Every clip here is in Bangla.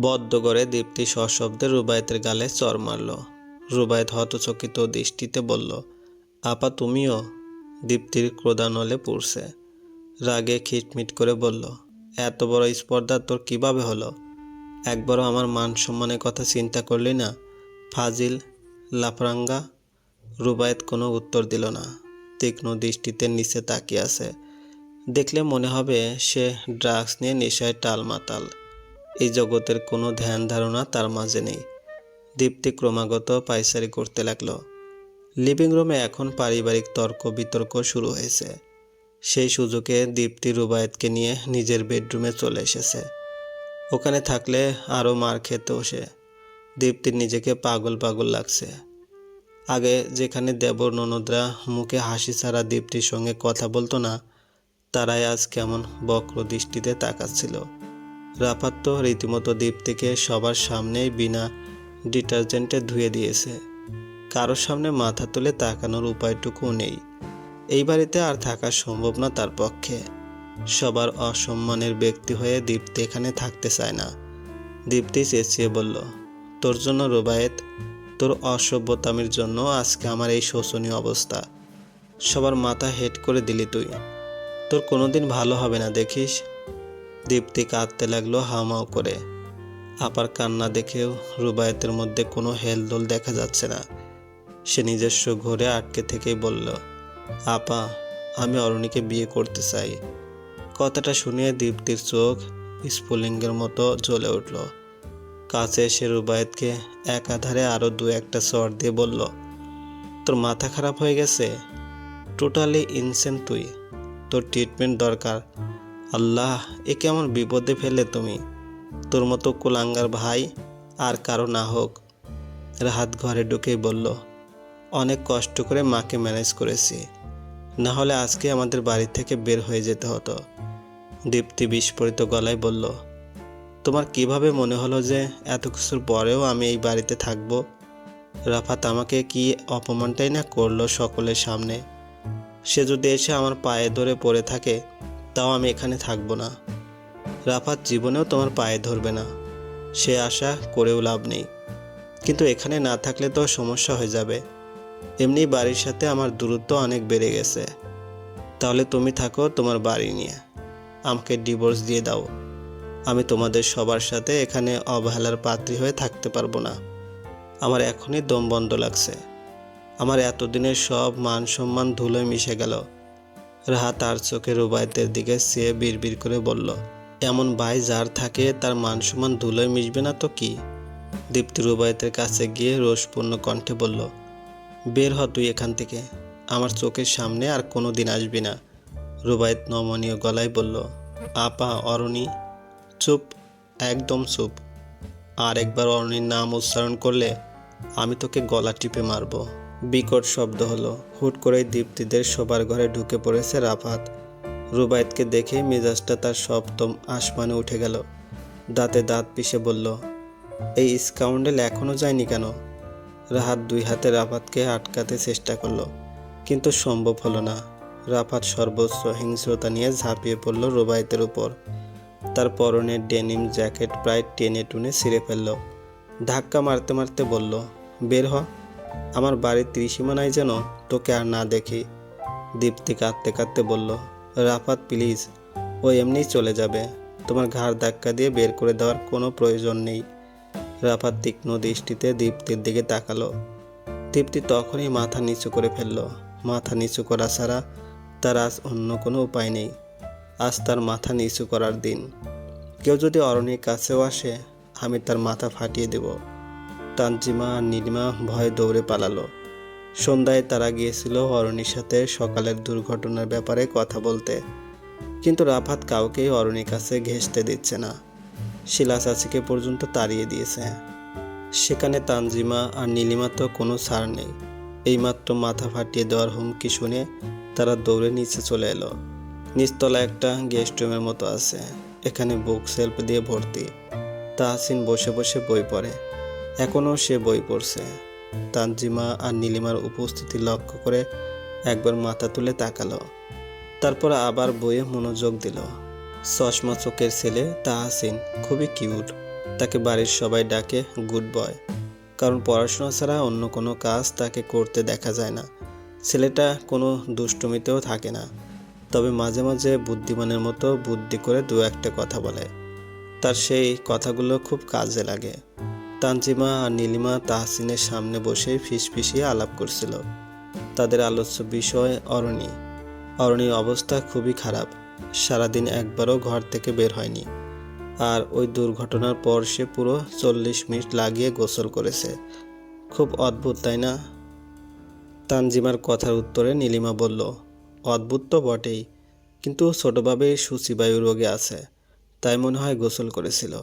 বদ্ধ করে দীপ্তি সশব্দে রুবায়েতের গালে চর মারল। রুবায়েত হতচকিত দৃষ্টিতে বলল, আপা, তুমিও? দীপ্তির ক্রোধানলে পড়ছে। রাগে খিটমিট করে বলল, এত বড় স্পর্ধা তোর কীভাবে হলো? একবারও আমার মান সম্মানের কথা চিন্তা করলি না? ফাজিল, লাফরাঙ্গা? রুবায়েত কোনো উত্তর দিল না। তীক্ষ্ণ দৃষ্টিতে নিচে তাকিয়ে আছে। দেখলে মনে হবে সে ড্রাগস নিয়ে নেশায় টালমাতাল এই জগতের কোনো ধ্যান ধারণা তার মাঝে নেই। দীপ্তি ক্রমাগত পাইচারি করতে লাগল। লিভিং রুমে এখন পারিবারিক তর্ক বিতর্ক শুরু হয়েছে। সেই সুযোগে দীপ্তি রুবায়েতকে নিয়ে নিজের বেডরুমে চলে এসেছে। ওখানে থাকলে আরও মার খেতেও সে। দীপ্তির নিজেকে পাগল পাগল লাগছে। আগে যেখানে দেবর, ননদরা মুখে হাসি ছাড়া দীপ্তির সঙ্গে কথা বলতো না, তারাই আজ কেমন বক্র দৃষ্টিতে তাকাচ্ছিল। রাফাত তো রীতিমতো দীপ্তিকে সবার সামনেই বিনা ডিটারজেন্টে ধুয়ে দিয়েছে। কারোর সামনে মাথা তুলে তাকানোর উপায়টুকু নেই। এই বাড়িতে আর থাকা সম্ভব না তার পক্ষে। সবার অসম্মানের ব্যক্তি হয়ে দীপ্তি এখানে থাকতে চায় না। দীপ্তি চেঁচিয়ে বলল, তোর জন্য রোবায়েত, তোর অসভ্যতামির জন্য আজকে আমার এই শোচনীয় অবস্থা। সবার মাথা হেট করে দিলি তুই। তোর কোনোদিন ভালো হবে না দেখিস? দীপ্তি কাঁদতে লাগল হামাও করে। আপার কান্না দেখেও রুবায়েতের মধ্যে কোনো হেলদোল দেখা যাচ্ছে না। সে নিজস্ব ঘরে আটকে থেকেই বলল, আপা, আমি অরণিকে বিয়ে করতে চাই। কথাটা শুনিয়ে দীপ্তির চোখ স্ফুলিঙ্গের মতো জ্বলে উঠল। কাছে এসে রুবায়েতকে একাধারে আরও দু একটা চর দিয়ে বলল, তোর মাথা খারাপ হয়ে গেছে? টোটালি ইনসেন তুই। তোর ট্রিটমেন্ট দরকার। আল্লাহ, এ কেমন বিপদে ফেলে তুমি? তোর মতো কুলাঙ্গার ভাই আর কারও না হোক। রাহাত ঘরে ঢুকেই বলল, অনেক কষ্ট করে মাকে ম্যানেজ করেছি। না হলে আজকে আমাদের বাড়ি থেকে বের হয়ে যেতে হতো। দীপ্তি বিস্ফোরিত গলায় বলল, তোমার কীভাবে মনে হলো যে এত কিছুর পরেও আমি এই বাড়িতে থাকব? রাফাত, আমাকে কি অপমানটাই না করল সকলের সামনে? সে যদি এসে আমার পায়ে ধরে পড়ে থাকে তাও আমি এখানে থাকব না। রাফাত জীবনেও তোমার পায়ে ধরবে না। সে আশা করেও লাভ নেই। কিন্তু এখানে না থাকলে তো সমস্যা হয়ে যাবে। এমনি বাড়ির সাথে আমার দূরত্ব অনেক বেড়ে গেছে। তাহলে তুমি থাকো তোমার বাড়ি নিয়ে। আমাকে ডিভোর্স দিয়ে দাও। আমি তোমাদের সবার সাথে এখানে অবহেলার পাত্রী হয়ে থাকতে পারব না। আমার এখনই দম বন্ধ লাগছে। আমার এতদিনের সব মান সম্মান ধুলোয় মিশে গেল। রাহা তার চোখে রুবায়তের দিকে চেয়ে বিড়বিড় করে বলল, এমন ভাই যার থাকে তার মান সম্মান ধুলোয় মিশবে না তো কি? দীপ্তি রুবায়তের কাছে গিয়ে রোষপূর্ণ কণ্ঠে বলল, বের হ তুই এখান থেকে। আমার চোখের সামনে আর কোনো দিন আসবি না। রুবায়ত নমনীয় গলায় বলল, আপা, অরণি, চুপ, একদম চুপ। আর একবার অরণির নাম উচ্চারণ করলে আমি তোকে গলা টিপে মারবো। বিকট শব্দ হলো। হুট করেই দীপ্তিদের সবার ঘরে ঢুকে পড়েছে রাফাত। রুবায়েতকে দেখে মেজাজটা তার সপ্তম আসমানে উঠে গেল। দাঁতে দাঁত পিষে বলল, এই স্কাউন্ডেল এখনও যায়নি কেন? রাহাত দুই হাতে রাফাতকে আটকাতে চেষ্টা করল, কিন্তু সম্ভব হলো না। রাফাত সর্বোচ্চ হিংস্রতা নিয়ে ঝাঁপিয়ে পড়ল রুবায়েতের উপর। তার পরনের ডেনিম জ্যাকেট প্রায় টেনে টুনে ছিঁড়ে ফেলল। ধাক্কা মারতে মারতে বলল, বের হ। আমার বাড়ির ত্রিসীমানায় যেন তোকে আর না দেখি। দীপ্তি কাঁদতে কাঁদতে বলল, রাফাত, প্লিজ। ও এমনি চলে যাবে। তোমার ঘাড় ধাক্কা দিয়ে বের করে দেওয়ার কোনো প্রয়োজন নেই। রাফাত তীক্ষ্ণ দৃষ্টিতে দীপ্তির দিকে তাকালো। দীপ্তি তখনই মাথা নিচু করে ফেলল। মাথা নিচু করা ছাড়া তার আজ অন্য কোনো উপায় নেই। আজ তার মাথা নিচু করার দিন। কেউ যদি অরণির কাছেও আসে, আমি তার মাথা ফাটিয়ে দেব। তানজিমা আর নীলিমা ভয়ে দৌড়ে পালালো। সন্ধ্যায় তারা গিয়েছিল অরণির সাথে সকালের দুর্ঘটনার ব্যাপারে কথা বলতে। কিন্তু রাফাত কাউকেই অরণির কাছে ঘেঁষতে দিচ্ছে না। শিলা চাচিকে পর্যন্ত তাড়িয়ে দিয়েছে। সেখানে তানজিমা আর নীলিমা তো কোনো ছাড় নেই। এইমাত্র মাথা ফাটিয়ে দেওয়ার হুমকি শুনে তারা দৌড়ে নিচে চলে এলো। নিচতলা একটা গেস্ট রুমের মতো আছে। এখানে বুক সেলফ দিয়ে ভর্তি। তাহসিন বসে বসে বই পড়ে। এখনও সে বই পড়ছে। তানজিমা আর নীলিমার উপস্থিতি লক্ষ্য করে একবার মাথা তুলে তাকালো। তারপর আবার বইয়ে মনোযোগ দিল। চশমা চোখের ছেলে তাহাসিন, খুবই কিউট। তাকে বাড়ির সবাই ডাকে গুড বয়। কারণ পড়াশোনা ছাড়া অন্য কোনো কাজ তাকে করতে দেখা যায় না। ছেলেটা কোনো দুষ্টুমিতেও থাকে না। তবে মাঝে মাঝে বুদ্ধিমানের মতো বুদ্ধি করে দু একটা কথা বলে। তার সেই কথাগুলো খুব কাজে লাগে। তানজিমা আর নীলিমা তাহসিনের সামনে বসে ফিসফিসিয়ে আলাপ করছিল। তাদের আলোচ্য বিষয় অরণি। অরণির অবস্থা খুবই খারাপ। সারাদিন একবারও ঘর থেকে বের হয়নি। আর ওই দুর্ঘটনার পর সে পুরো চল্লিশ মিনিট লাগিয়ে গোসল করেছে। খুব অদ্ভুত, তাই না? তানজিমার কথার উত্তরে নীলিমা বলল, অদ্ভুত তো বটেই, কিন্তু ছোটোভাবে সূচিবায়ু রোগে আছে, তাই মনে হয় গোসল করেছিল।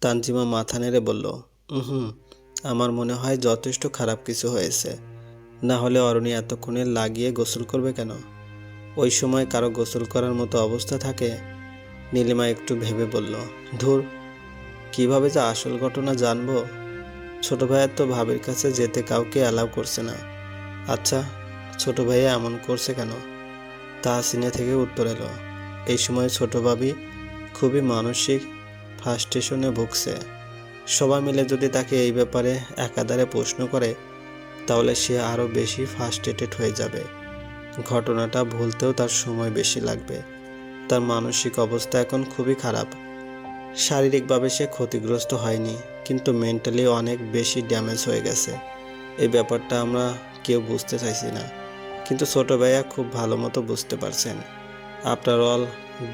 তানজিমা মাথা নেড়ে বলল হুম আমার মনে হয় যথেষ্ট খারাপ কিছু হয়েছে। না হলে অরণি এতক্ষণে লাগিয়ে গোসল করবে কেন? ওই সময় কারও গোসল করার মতো অবস্থা থাকে? নীলিমা একটু ভেবে বলল, ধুর, কীভাবে যে আসল ঘটনা জানব? ছোট ভাইয়ের তো ভাবির কাছে যেতে কাউকে অ্যালাউ করছে না। আচ্ছা ছোট ভাইয়া এমন করছে কেন? তাহসিনে থেকে উত্তর এলো, এই সময় ছোট ভাবি খুবই মানসিক ফ্রাস্ট্রেশনে ভুগছে। সবাই মিলে যদি তাকে এই ব্যাপারে একাধারে প্রশ্ন করে, তাহলে সে আরও বেশি ফার্স্ট্রেটেড হয়ে যাবে। ঘটনাটা ভুলতেও তার সময় বেশি লাগবে। তার মানসিক অবস্থা এখন খুবই খারাপ। শারীরিকভাবে সে ক্ষতিগ্রস্ত হয়নি, কিন্তু মেন্টালি অনেক বেশি ড্যামেজ হয়ে গেছে। এই ব্যাপারটা আমরা কেউ বুঝতে চাইছি না, কিন্তু ছোট ভাইয়া খুব ভালো মতো বুঝতে পারছেন। After all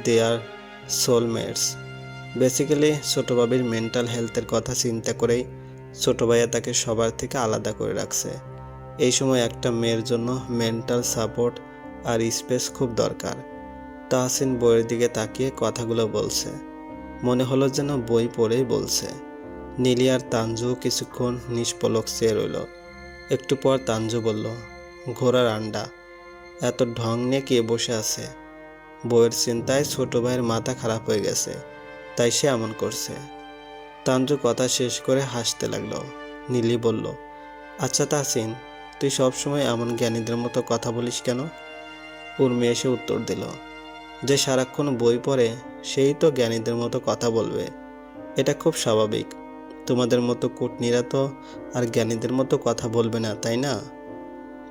they are soulmates basically ছোট বাবির মেন্টাল হেলথের কথা চিন্তা করেই ছোট ভাইয়া তাকে সবার থেকে আলাদা করে রাখছে। এই সময় একটা মেয়ের জন্য মেন্টাল সাপোর্ট আর স্পেস খুব দরকার। তাহসিন বইয়ের দিকে তাকিয়ে কথাগুলো বলছে। মনে হলো যেন বই পড়েই বলছে। নীলি আর তাঞ্জু কিছুক্ষণ নিষ্পলক চেয়ে রইল। একটু পর তাঞ্জু বলল, ঘোড়ার আন্ডা, এত ঢং নিয়ে কে বসে আছে? বইয়ের চিন্তায় ছোট ভাইয়ের মাথা খারাপ হয়ে গেছে। তাই সে এমন করছে। তাঞ্জু কথা শেষ করে হাসতে লাগল। নীলি বলল আচ্ছা তাসিন তুই সবসময় এমন জ্ঞানীদের মতো কথা বলিস কেন? উর্মি এসে উত্তর দিল, যে সারাক্ষণ বই পড়ে, সেই তো জ্ঞানীদের মতো কথা বলবে। এটা খুব স্বাভাবিক। তোমাদের মতো কুটনিরা তো আর জ্ঞানীদের মতো কথা বলবে না, তাই না?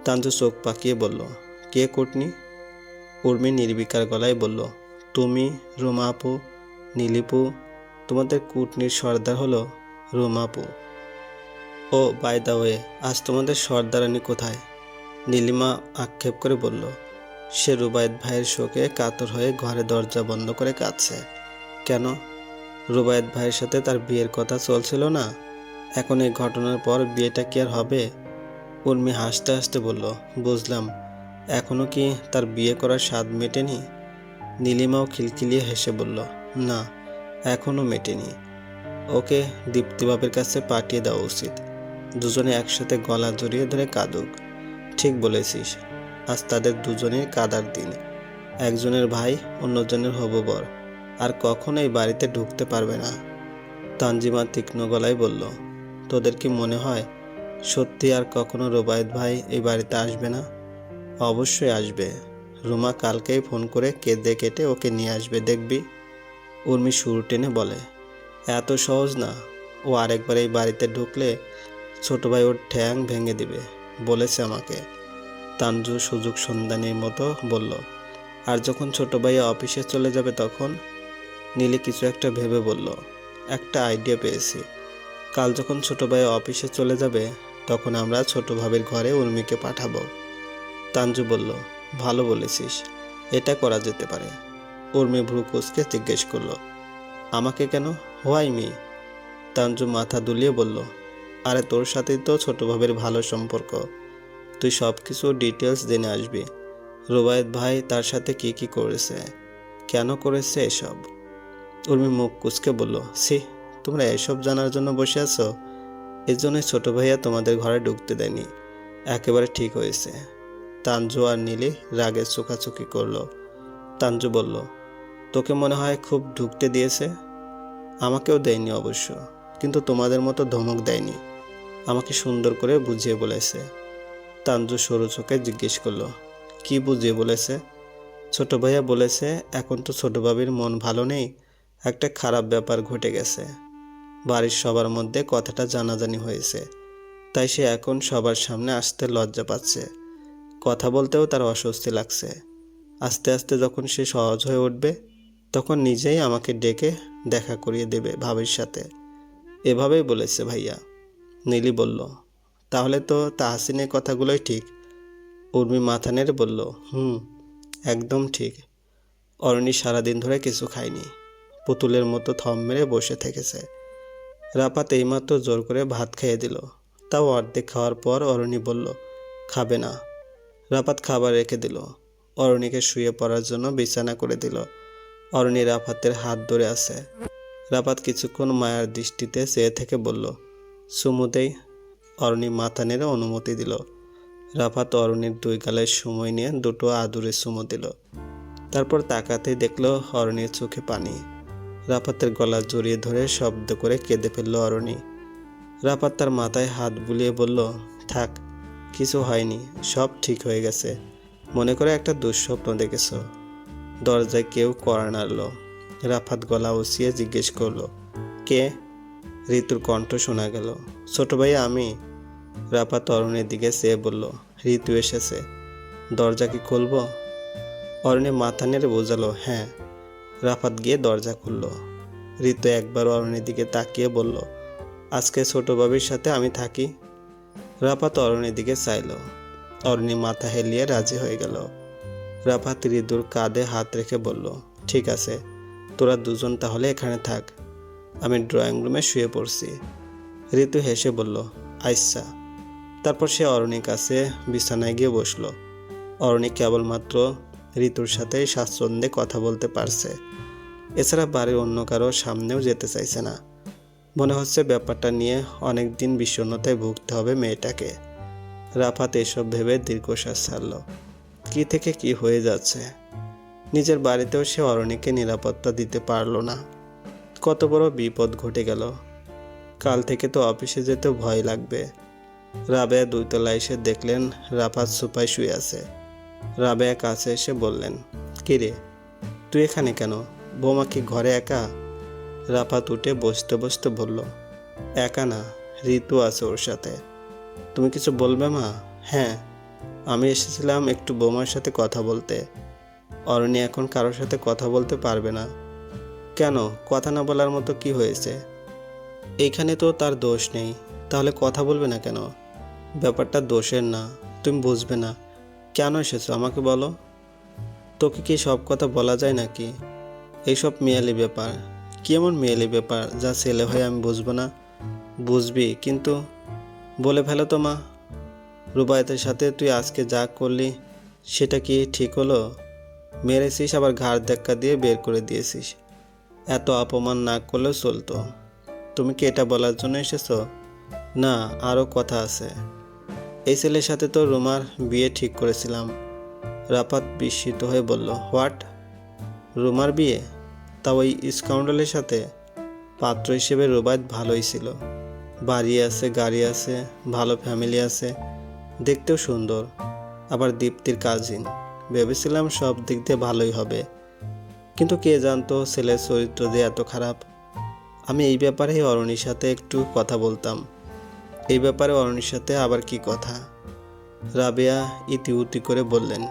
তাঞ্জু চোখ পাকিয়ে বলল, কে কুটনি? উর্মি নির্বিকার গলায় বলল, তুমি, রুমা আপু নীলিপু, তোমাদের কুটনির সর্দার হলো রুমাপু। ও বাই দা ওয়ে আজ তোমাদের সর্দারানি কোথায়? নীলিমা আক্ষেপ করে বলল, সে রুবায়ত ভাইয়ের শোকে কাতর হয়ে ঘরে দরজা বন্ধ করে কাঁদছে। কেন? রুবায়ত ভাইয়ের সাথে তার বিয়ের কথা চলছিল না? এখন এই ঘটনার পর বিয়েটা কি আর হবে? উর্মি হাসতে হাসতে বলল, বুঝলাম। এখনও কি তার বিয়ে করার স্বাদ মেটেনি? নীলিমাও খিলখিলিয়ে হেসে বলল না, এখনও মেটেনি। ওকে দীপ্তিবাবের কাছে পাঠিয়ে দেওয়া উচিত। দুজনে একসাথে গলা জড়িয়ে ধরে কাঁদুক। ঠিক বলেছিস, আজ তাদের দুজনের কাদার দিন। একজনের ভাই, অন্যজনের হবু বর আর কখনো এই বাড়িতে ঢুকতে পারবে না। তানজিমা তীক্ষ্ণ গলায় বলল, তোদের কি মনে হয় সত্যি আর কখনো রোবায়ত ভাই এই বাড়িতে আসবে না? অবশ্যই আসবে। রুমা কালকেই ফোন করে কেঁদে কেটে ওকে নিয়ে আসবে, দেখবি। উর্মি সুর টেনে বলে, এত সহজ না। ও আরেকবার এই বাড়িতে ঢুকলে ছোট ভাই ওর ঠ্যাং ভেঙে দিবে, বলেছে আমাকে। তানজু সুযোগ সন্ধানীর মতো বলল, আর যখন ছোট ভাই অফিসে চলে যাবে তখন? নীলে কিছু একটা ভেবে বলল, একটা আইডিয়া পেয়েছি। কাল যখন ছোট ভাই অফিসে চলে যাবে, তখন আমরা ছোট ভাবির ঘরে উর্মিকে পাঠাবো। তানজু বলল, ভালো বলেছিস। এটা করা যেতে পারে। উর্মি ভ্রুকুসকে জিজ্ঞেস করল, আমাকে কেন? Why me? তানজু মাথা দুলিয়ে বলল, আরে তোর সাথেই তো ছোট ভাবের ভালো সম্পর্ক। তুই সব কিছু ডিটেলস জেনে আসবি। রুবায়ত ভাই তার সাথে কি কি করেছে? কেন করেছে এসব? উর্মি মুখ কুচকে বলল সি তোমরা এসব জানার জন্য বসে আছো? এর জন্যই ছোট ভাইয়া তোমাদের ঘরে ঢুকতে দেয়নি। একেবারে ঠিক হয়েছে। তানজু আর নীলি রাগে চোখাচুকি করল। তানজু বলল তোকে মনে হয় খুব ঢুকতে দিয়েছে? আমাকেও দেয়নি অবশ্য, কিন্তু তোমাদের মতো ধমক দেয়নি। আমাকে সুন্দর করে বুঝিয়ে বলেছে। তানজু সরু চোখে জিজ্ঞেস করল, কি বুঝিয়ে বলেছে? ছোট ভাইয়া বলেছে, এখন তো ছোট বাবির মন ভালো নেই, একটা খারাপ ব্যাপার ঘটে গেছে। বাড়ির সবার মধ্যে কথাটা জানাজানি হয়েছে, তাই সে এখন সবার সামনে আসতে লজ্জা পাচ্ছে। কথা বলতেও তার অস্বস্তি লাগছে। আস্তে আস্তে যখন সে সহজ হয়ে উঠবে তখন নিজেই আমাকে ডেকে দেখা করিয়ে দেবে ভাবির সাথে। এভাবেই বলেছে ভাইয়া। নীলি বলল, তাহলে তো তাহসিনের কথাগুলোই ঠিক। উর্মি মাথা নেড়ে বলল, হুম, একদম ঠিক। অরণি সারাদিন ধরে কিছু খায়নি। পুতুলের মতো থম মেরে বসে থেকেছে। রাপাত এইমাত্র জোর করে ভাত খেয়ে দিল। তাও অর্ধেক খাওয়ার পর অরণি বলল, খাবে না। রাপাত খাবার রেখে দিল। অরণিকে শুয়ে পড়ার জন্য বিছানা করে দিল। অরণি রাফাতের হাত ধরে আছে। রাফাত কিছুক্ষণ মায়ার দৃষ্টিতে চেয়ে থেকে বলল, সুমুদেই। অরণি মাথা নেড়ে অনুমতি দিল। রাফাত অরণির দুই গালের সময় নিয়ে দুটো আদুরে সুমো দিল। তারপর তাকাতেই দেখল অরণির চোখে পানি। রাফাতের গলা জড়িয়ে ধরে শব্দ করে কেঁদে ফেলল অরণি। রাফাত তার মাথায় হাত বুলিয়ে বলল, থাক, কিছু হয়নি, সব ঠিক হয়ে গেছে। মনে করে একটা দুঃস্বপ্ন দেখেছ। দরজায় কেউ কড়া নাড়ল। রাফাত গলা উসিয়ে জিজ্ঞেস করল, কে? ঋতুর কণ্ঠ শোনা গেল, ছোট ভাই আমি। রাফাত অরণের দিকে চেয়ে বলল, ঋতু এসেছে, দরজা কি খুলবো? অরণি মাথা নেড়ে বোঝালো হ্যাঁ। রাফাত গিয়ে দরজা খুলল। ঋতু একবার অরণের দিকে তাকিয়ে বলল, আজকে ছোট বাবির সাথে আমি থাকি? রাফাত অরণের দিকে চাইল। অরণি মাথা হেলিয়ে রাজি হয়ে গেল। রাফাত ঋতুর কাঁধে হাত রেখে বলল, ঠিক আছে, তোরা দুজন তাহলে এখানে থাক। আমি ড্রয়িং রুমে শুয়ে পড়ছি। ঋতু হেসে বলল আইসা তারপর সে অরণির কাছে বিছানায় গিয়ে বসল। অরণি কেবলমাত্র ঋতুর সাথে স্বাচ্ছন্দ্যে কথা বলতে পারছে। এছাড়া বাড়ির অন্য কারও সামনেও যেতে চাইছে না। মনে হচ্ছে ব্যাপারটা নিয়ে অনেক দিন বিষণ্ণতায় ভুগতে হবে মেয়েটাকে। রাফাত এসব ভেবে দীর্ঘশ্বাস ছাড়ল। কি থেকে কি হয়ে যাচ্ছে? নিজের বাড়িতেও সে অরণিকে নিরাপত্তা দিতে পারল না। কত বড় বিপদ ঘটে গেল। কাল থেকে তো অফিসে যেতে ভয় লাগবে। রাবেয়া দুইতলায় এসে দেখলেন রাফাত সুপায় শুয়ে আছে। রাবেয়া কাছে এসে বললেন কিরে তুই এখানে কেন? বৌমা কি ঘরে একা? রাফাত উঠে বসতে বসতে বলল, একা না, ঋতু আছে ওর সাথে। তুমি কিছু বলবে মা? হ্যাঁ আমি এসেছিলাম একটু বৌমার সাথে কথা বলতে। অরণি এখন কারোর সাথে কথা বলতে পারবে না। কেন? কথা না বলার মতো কি হয়েছে? এইখানে তো তার দোষ নেই। তাহলে কথা বলবে না কেন? ব্যাপারটা দোষের না। তুমি বুঝবে না। কেন এসেছ? আমাকে বলো। তোকে কি সব কথা বলা যায় নাকি? এইসব মেয়ালি ব্যাপার। কি এমন মেয়ালি ব্যাপার? যা ছেলে হয়ে আমি বুঝব না। বুঝবি, কিন্তু বলে ফেলো তো মা। রুবায়তের সাথে তুই আজকে যা করলি, সেটা কি ঠিক হলো? মেরেছিস, আবার ঘাড় ধাক্কা দিয়ে বের করে দিয়েছিস। এত অপমান না করলেও চলতো। তুমি কি এটা বলার জন্য এসেছ? না, আরও কথা আছে। এই ছেলের সাথে তো রুমার বিয়ে ঠিক করেছিলাম। রাফাত বিস্মিত হয়ে বলল, হোয়াট? রুমার বিয়ে? তা ওই স্কাউন্ডলের সাথে? পাত্র হিসেবে রুবায়ত ভালোই ছিল। বাড়ি আছে, গাড়ি আছে, ভালো ফ্যামিলি আছে। দেখতেও সুন্দর। আবার দীপ্তির কাজিন ভেবেছিলাম সব দিক দিয়ে ভালোই হবে। কিন্তু কে জানতো ছেলের চরিত্র যে এত খারাপ? আমি এই ব্যাপারে অরণির সাথে একটু কথা বলতাম। এই ব্যাপারে অরণির সাথে আবার কি কথা? রাবেয়া ইতি উতি করে বললেন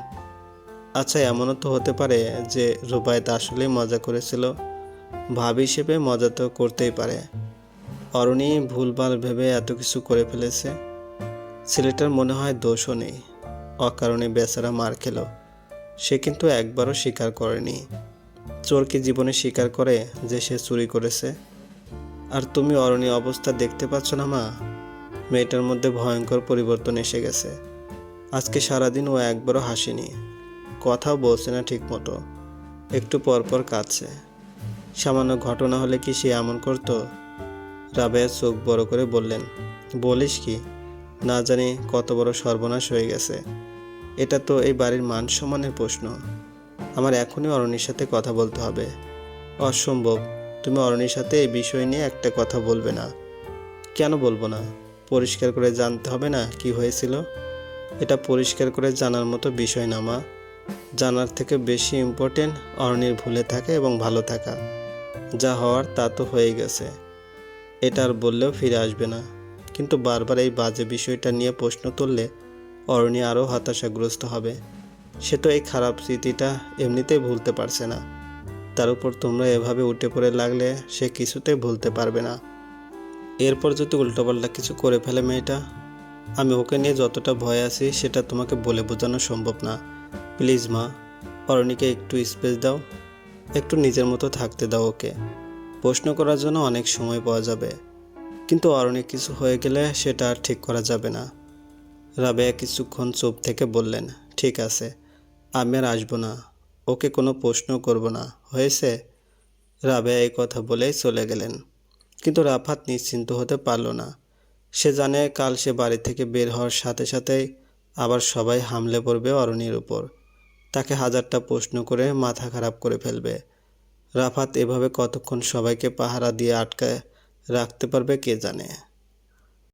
আচ্ছা এমনও তো হতে পারে যে রুবায়ত আসলে মজা করেছিল। ভাব হিসেবে মজা তো করতেই পারে। অরণি ভুলভাল ভেবে এত কিছু করে ফেলেছে। ছেলেটার মনে হয় দোষও নেই। অকারণে বেচারা মার খেলো। সে কিন্তু একবারও স্বীকার করেনি। চোর কি জীবনে স্বীকার করে যে সে চুরি করেছে। আর তুমি অরণি অবস্থা দেখতে পাচ্ছ না, মা? মেয়েটার মধ্যে ভয়ঙ্কর পরিবর্তন এসে গেছে। আজকে সারাদিন ও একবারও হাসেনি। কথাও বলছে না ঠিক মতো একটু পরপর কাঁদছে। সামান্য ঘটনা হলে কি সে এমন করতো? রাবেয়া চোখ বড় করে বললেন, বলিস কি? না জানি কত বড় সর্বনাশ হয়ে গেছে। এটা তো এই বাড়ির মান সম্মানের প্রশ্ন। আমার এখনই অরণির সাথে কথা বলতে হবে। অসম্ভব, তুমি অরণির সাথে এই বিষয় নিয়ে একটা কথা বলবে না। কেন বলব না? পরিষ্কার করে জানতে হবে না কি হয়েছিল? এটা পরিষ্কার করে জানার মতো বিষয় না, মা। জানার থেকে বেশি ইম্পর্টেন্ট অরণির ভুলে থাকা এবং ভালো থাকা। যা হওয়ার তা তো হয়ে গেছে। এটা আর বললেও ফিরে আসবে না। কিন্তু বারবার এই বাজে বিষয়টা নিয়ে প্রশ্ন তুললে অরণি আরও হতাশাগ্রস্ত হবে। সে তো এই খারাপ স্মৃতিটা এমনিতেই ভুলতে পারছে না। তার উপর তোমরা এভাবে উঠে পড়ে লাগলে সে কিছুতেই ভুলতে পারবে না। এরপর যদি উল্টোপাল্টা কিছু করে ফেলে মেয়েটা, আমি ওকে নিয়ে যতটা ভয় আছি সেটা তোমাকে বলে বোঝানো সম্ভব না। প্লিজ মা, অরণিকে একটু স্পেস দাও, একটু নিজের মতো থাকতে দাও ওকে। প্রশ্ন করার জন্য অনেক সময় পাওয়া যাবে। কিন্তু অরণি কিছু হয়ে গেলে সেটা আর ঠিক করা যাবে না। রাবেয়া কিছুক্ষণ চুপ থেকে বললেন, ঠিক আছে, আমি আর আসব না। ওকে কোনো প্রশ্ন করব না। হয়েছে? রাবেয়া এই কথা বলেই চলে গেলেন। কিন্তু রাফাত নিশ্চিন্ত হতে পারল না। সে জানে কাল সে বাড়ি থেকে বের হওয়ার সাথে সাথেই আবার সবাই হামলে পড়বে অরণির উপর। তাকে হাজারটা প্রশ্ন করে মাথা খারাপ করে ফেলবে। রাফাত এভাবে কতক্ষণ সবাইকে পাহারা দিয়ে আটকায় রাখতে পারবে কে জানে